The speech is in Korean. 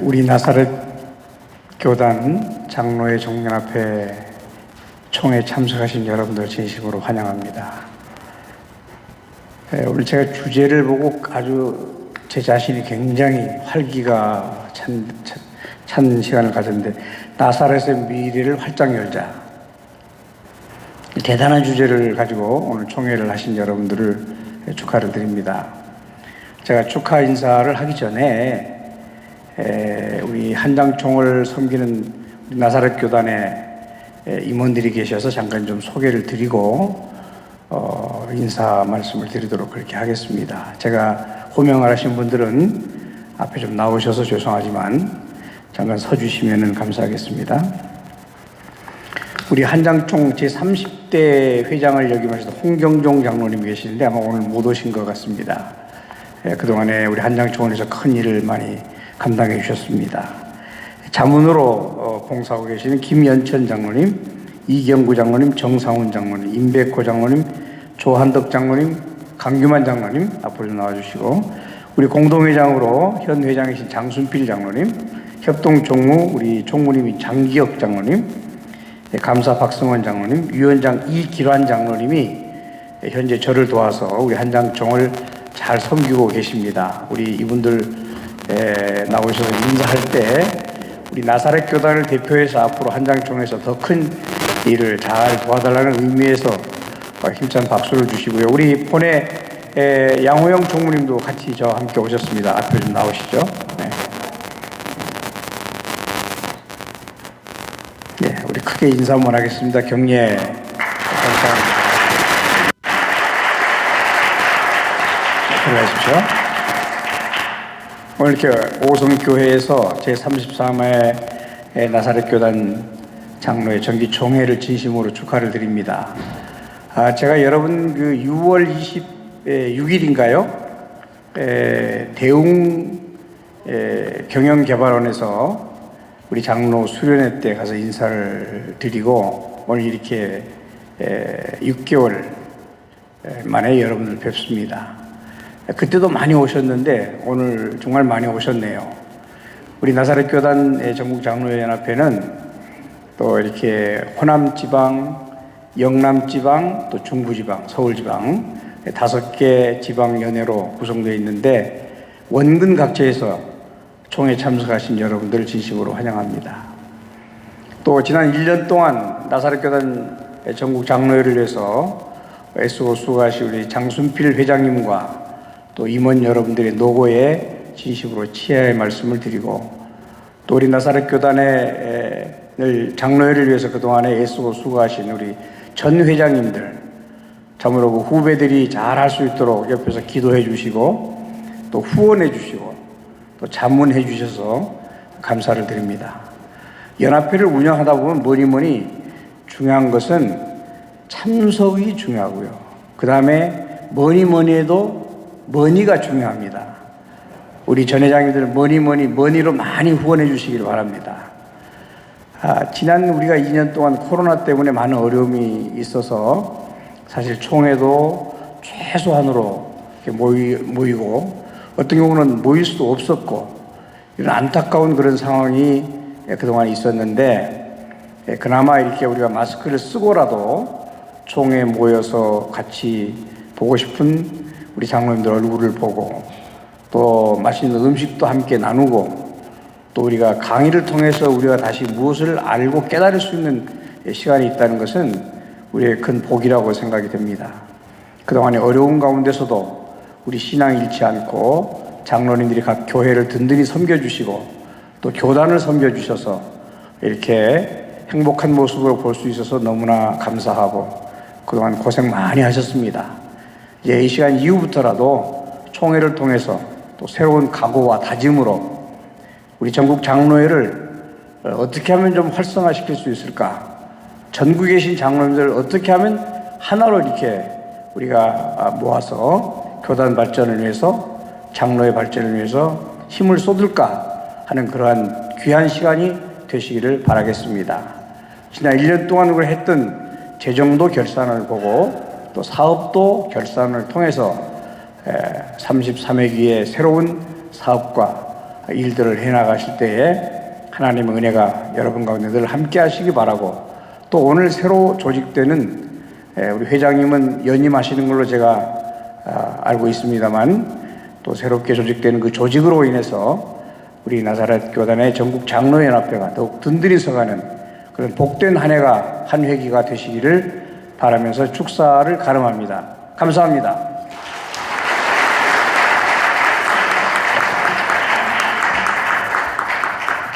우리 나사렛 교단 장로의 종년 앞에 총회 참석하신 여러분들 진심으로 환영합니다. 에, 오늘 제가 주제를 보고 아주 제 자신이 굉장히 활기가 찬, 찬, 찬 시간을 가졌는데 나사렛의 미래를 활짝 열자. 대단한 주제를 가지고 오늘 총회를 하신 여러분들을 축하를 드립니다. 제가 축하 인사를 하기 전에 에, 우리 한장총을 섬기는 나사렛 교단의 에, 임원들이 계셔서 잠깐 좀 소개를 드리고 어, 인사 말씀을 드리도록 그렇게 하겠습니다. 제가 호명을 하신 분들은 앞에 좀 나오셔서 죄송하지만 잠깐 서주시면 감사하겠습니다. 우리 한장총 제30대 회장을 역임하셔서 홍경종 장로님 계시는데 아마 오늘 못 오신 것 같습니다. 예, 그동안에 우리 한장총원에서 큰 일을 많이 감당해 주셨습니다. 자문으로 어, 봉사하고 계시는 김연천 장로님, 이경구 장로님, 정상훈 장로님, 임백호 장로님, 조한덕 장로님, 강규만 장로님 앞으로 좀 나와주시고 우리 공동회장으로 현 회장이신 장순필 장로님, 협동 총무 우리 총무님이 장기혁 장로님, 네, 감사 박승원 장로님, 위원장 이기란 장로님이 현재 저를 도와서 우리 한장총을 잘 섬기고 계십니다. 우리 이분들 에, 나오셔서 인사할 때 우리 나사렛 교단을 대표해서 앞으로 한장총에서 더 큰 일을 잘 도와달라는 의미에서 힘찬 박수를 주시고요. 우리 본회 에, 양호영 총무님도 같이 저와 함께 오셨습니다. 앞에 좀 나오시죠. 네. 예, 우리 크게 인사 한번 하겠습니다. 경례. 감사합니다. 들어가십시오. 오늘 이렇게 오성교회에서 제33회 나사렛 교단 장로의 정기 총회를 진심으로 축하를 드립니다. 아, 제가 여러분 그 6월 26일인가요? 대웅 에, 경영개발원에서 우리 장로 수련회 때 가서 인사를 드리고 오늘 이렇게 에, 6개월 만에 여러분들 뵙습니다. 그때도 많이 오셨는데 오늘 정말 많이 오셨네요. 우리 나사렛 교단 전국 장로회 연합회는 또 이렇게 호남 지방, 영남 지방, 또 중부 지방, 서울 지방 다섯 개 지방 연회로 구성되어 있는데 원근 각지에서 총회 참석하신 여러분들 진심으로 환영합니다. 또 지난 1년 동안 나사렛 교단 전국 장로회를 위해서 애쓰고 수고하신 우리 장순필 회장님과 또 임원 여러분들의 노고에 진심으로 치아의 말씀을 드리고 또 우리 나사렛 교단의 늘 장로회를 위해서 그동안에 애쓰고 수고하신 우리 전 회장님들 참으로 그 후배들이 잘할 수 있도록 옆에서 기도해 주시고 또 후원해 주시고 또 자문해 주셔서 감사를 드립니다. 연합회를 운영하다 보면 뭐니 뭐니 중요한 것은 참석이 중요하고요. 그 다음에 뭐니 뭐니 해도 머니가 중요합니다. 우리 전 회장님들 뭐니 뭐니 머니로 많이 후원해 주시길 바랍니다. 아, 지난 우리가 2년 동안 코로나 때문에 많은 어려움이 있어서 사실 총회도 최소한으로 모이, 모이고 어떤 경우는 모일 수도 없었고 이런 안타까운 그런 상황이 그동안 있었는데 그나마 이렇게 우리가 마스크를 쓰고라도 총회 모여서 같이 보고 싶은 우리 장로님들 얼굴을 보고 또 맛있는 음식도 함께 나누고 또 우리가 강의를 통해서 우리가 다시 무엇을 알고 깨달을 수 있는 시간이 있다는 것은 우리의 큰 복이라고 생각이 됩니다. 그동안의 어려운 가운데서도 우리 신앙 잃지 않고 장로님들이 각 교회를 든든히 섬겨주시고 또 교단을 섬겨주셔서 이렇게 행복한 모습으로 볼 수 있어서 너무나 감사하고 그동안 고생 많이 하셨습니다. 이제 이 시간 이후부터라도 총회를 통해서 또 새로운 각오와 다짐으로 우리 전국 장로회를 어떻게 하면 좀 활성화시킬 수 있을까? 전국에 계신 장로님들 어떻게 하면 하나로 이렇게 우리가 모아서 교단 발전을 위해서 장로의 발전을 위해서 힘을 쏟을까 하는 그러한 귀한 시간이 되시기를 바라겠습니다. 지난 1년 동안 우리가 했던 재정도 결산을 보고 또 사업도 결산을 통해서 33회기의 새로운 사업과 일들을 해나가실 때에 하나님의 은혜가 여러분 가운데 늘 함께 하시기 바라고 또 오늘 새로 조직되는 에, 우리 회장님은 연임하시는 걸로 제가 아, 알고 있습니다만 또 새롭게 조직되는 그 조직으로 인해서 우리 나사렛 교단의 전국 장로연합회가 더욱 든든히 서가는 그런 복된 한 해가 한 회기가 되시기를 바라면서 축사를 가름합니다. 감사합니다.